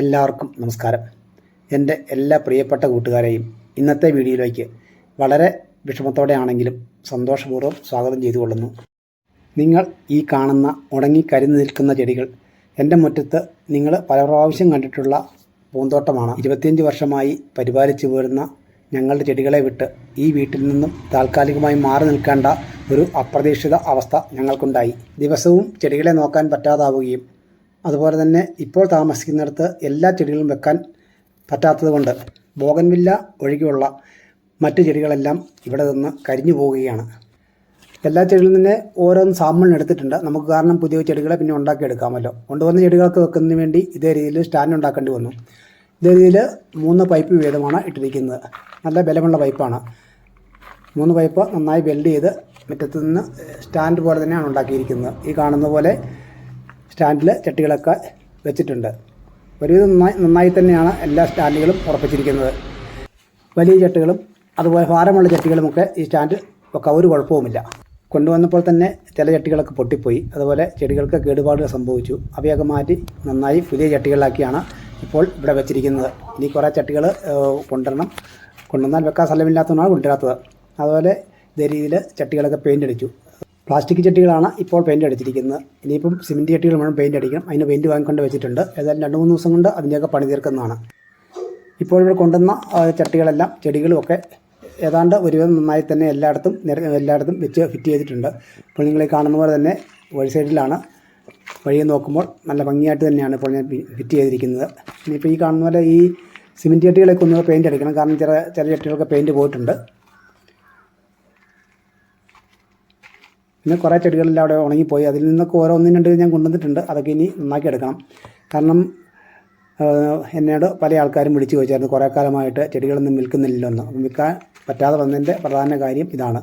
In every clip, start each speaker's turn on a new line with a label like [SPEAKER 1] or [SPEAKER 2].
[SPEAKER 1] എല്ലാവർക്കും നമസ്കാരം. എന്റെ എല്ലാ പ്രിയപ്പെട്ട കൂട്ടുകാരെയും ഇന്നത്തെ വീഡിയോയിലേക്ക് വളരെ വിഷമത്തോടെ ആണെങ്കിലും സന്തോഷപൂർവം സ്വാഗതം ചെയ്തു കൊള്ളുന്നു നിങ്ങൾ ഈ കാണുന്ന ഉണങ്ങി കരിഞ്ഞു നിൽക്കുന്ന ചെടികൾ എന്റെ മുറ്റത്ത് നിങ്ങൾ പല പ്രാവശ്യം കണ്ടിട്ടുള്ള പൂന്തോട്ടമാണ്. ഇരുപത്തിയഞ്ച് വർഷമായി പരിപാലിച്ചു പോരുന്ന ഞങ്ങളുടെ ചെടികളെ വിട്ട് ഈ വീട്ടിൽ നിന്നും താൽക്കാലികമായി മാറി നിൽക്കേണ്ട ഒരു അപ്രതീക്ഷിത അവസ്ഥ ഞങ്ങൾക്കുണ്ടായി. ദിവസവും ചെടികളെ നോക്കാൻ പറ്റാതാവുകയും അതുപോലെ തന്നെ ഇപ്പോൾ താമസിക്കുന്നിടത്ത് എല്ലാ ചെടികളും വെക്കാൻ പറ്റാത്തതുകൊണ്ട് ബോഗൻവില്ല ഒഴികെയുള്ള മറ്റു ചെടികളെല്ലാം ഇവിടെ നിന്ന് കരിഞ്ഞു പോവുകയാണ്. എല്ലാ ചെടികളിൽ നിന്ന് ഓരോന്ന് സാമ്പിളിന് എടുത്തിട്ടുണ്ട്. നമുക്ക് കാരണം പുതിയ ചെടികളെ പിന്നെ ഉണ്ടാക്കിയെടുക്കാമല്ലോ. കൊണ്ടുവന്ന ചെടികൾക്ക് വെക്കുന്നതിന് വേണ്ടി ഇതേ രീതിയിൽ സ്റ്റാൻഡ് ഉണ്ടാക്കേണ്ടി വന്നു. ഇതേ രീതിയിൽ മൂന്ന് പൈപ്പ് വീതമാണ് ഇട്ടിരിക്കുന്നത്. നല്ല ബലമുള്ള പൈപ്പാണ്. മൂന്ന് പൈപ്പ് നന്നായി വെൽഡ് ചെയ്ത് മുറ്റത്ത് നിന്ന് സ്റ്റാൻഡ് പോലെ തന്നെയാണ് ഉണ്ടാക്കിയിരിക്കുന്നത്. ഈ കാണുന്ന പോലെ സ്റ്റാൻഡിൽ ചട്ടികളൊക്കെ വെച്ചിട്ടുണ്ട്. ഒരുവിധം നന്നായി നന്നായി തന്നെയാണ് എല്ലാ സ്റ്റാൻഡുകളും ഉറപ്പിച്ചിരിക്കുന്നത്. വലിയ ചട്ടികളും അതുപോലെ ഭാരമുള്ള ചട്ടികളുമൊക്കെ ഈ സ്റ്റാൻഡ് ഒക്കെ ഒരു കുഴപ്പവുമില്ല. കൊണ്ടുവന്നപ്പോൾ തന്നെ ചില ചട്ടികളൊക്കെ പൊട്ടിപ്പോയി. അതുപോലെ ചെടികൾക്ക് കേടുപാടുകൾ സംഭവിച്ചു. അവയൊക്കെ മാറ്റി നന്നായി പുതിയ ചട്ടികളിലാക്കിയാണ് ഇപ്പോൾ ഇവിടെ വെച്ചിരിക്കുന്നത്. ഇനി കുറേ ചട്ടികൾ കൊണ്ടുവരണം. കൊണ്ടുവന്നാൽ വെക്കാൻ സ്ഥലമില്ലാത്തതുകൊണ്ടാണ് കൊണ്ടുവരാത്തത്. അതുപോലെ ഇതേ രീതിയിൽ ചട്ടികളൊക്കെ പെയിന്റ് അടിച്ചു. പ്ലാസ്റ്റിക് ചട്ടികളാണ് ഇപ്പോൾ പെയിന്റ് അടിച്ചിരിക്കുന്നത് ഇനിയിപ്പം സിമെന്റ് ചട്ടികൾ വേണം പെയിന്റ് അടിക്കണം. അതിന് പെയിന്റ് വാങ്ങിക്കൊണ്ട് വെച്ചിട്ടുണ്ട്. ഏതായാലും രണ്ട് മൂന്ന് ദിവസം കൊണ്ട് അതിന്റെയൊക്കെ പണി തീർക്കുന്നതാണ്. ഇപ്പോൾ ഇവിടെ കൊണ്ടുവന്ന ചട്ടികളെല്ലാം ചെടികളുമൊക്കെ ഏതാണ്ട് ഒരുവിധം നന്നായി തന്നെ എല്ലായിടത്തും എല്ലായിടത്തും വെച്ച് ഫിറ്റ് ചെയ്തിട്ടുണ്ട്. ഇപ്പോൾ നിങ്ങൾ ഈ കാണുന്ന പോലെ തന്നെ വഴി സൈഡിലാണ്. വഴിയെ നോക്കുമ്പോൾ നല്ല ഭംഗിയായിട്ട് തന്നെയാണ് ഇപ്പോൾ ഞാൻ ഫിറ്റ് ചെയ്തിരിക്കുന്നത്. ഇനിയിപ്പോൾ ഈ കാണുന്ന പോലെ ഈ സിമെന്റ് ചട്ടികളൊക്കെ ഒന്ന് പെയിന്റ് അടിക്കണം. കാരണം ചില ചില ചട്ടികളൊക്കെ പെയിന്റ് പോയിട്ടുണ്ട്. പിന്നെ കുറേ ചെടികളെല്ലാം അവിടെ ഉണങ്ങിപ്പോയി. അതിൽ നിന്നൊക്കെ ഓരോന്നും രണ്ട് ഞാൻ കൊണ്ടുവന്നിട്ടുണ്ട്. അതൊക്കെ ഇനി നന്നാക്കി എടുക്കണം. കാരണം എന്നോട് പല ആൾക്കാരും വിളിച്ചു ചോദിച്ചായിരുന്നു. കുറേ കാലമായിട്ട് ചെടികളൊന്നും വിൽക്കുന്നില്ലല്ലോ ഒന്ന് വിൽക്കാൻ പറ്റാതെ വന്നതിന്റെ പ്രധാന കാര്യം ഇതാണ്.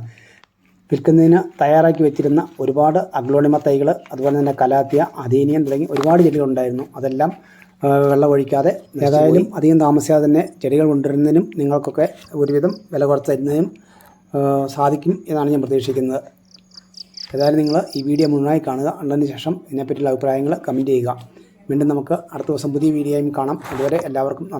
[SPEAKER 1] വിൽക്കുന്നതിന് തയ്യാറാക്കി വെച്ചിരുന്ന ഒരുപാട് അഗ്ലോണിമ തൈകൾ അതുപോലെ തന്നെ കലാത്തിയ അധീനിയം തുടങ്ങി ഒരുപാട് ചെടികളുണ്ടായിരുന്നു. അതെല്ലാം വെള്ളം ഒഴിക്കാതെ ഏതായാലും അധികം താമസിയാതെ തന്നെ ചെടികൾ കൊണ്ടുവരുന്നതിനും നിങ്ങൾക്കൊക്കെ ഒരുവിധം വില കുറച്ച് തരുന്നതിനും സാധിക്കും എന്നാണ് ഞാൻ പ്രതീക്ഷിക്കുന്നത്. ഏതായാലും നിങ്ങൾ ഈ വീഡിയോ മുഴുവനായി കാണുക. കണ്ടതിന് ശേഷം ഇതിനെപ്പറ്റിയുള്ള അഭിപ്രായങ്ങൾ കമന്റ് ചെയ്യുക. വീണ്ടും നമുക്ക് അടുത്ത ദിവസം പുതിയ വീഡിയോയും കാണാം. അതുവരെ എല്ലാവർക്കും.